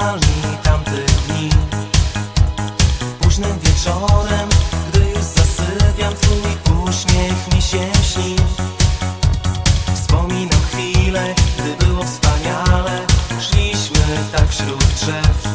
nostalgii tamtych dni. Późnym wieczorem, gdy już zasypiam Twój uśmiech mi się śni. Wspominam chwilę, gdy było wspaniale. Szliśmy tak wśród drzew.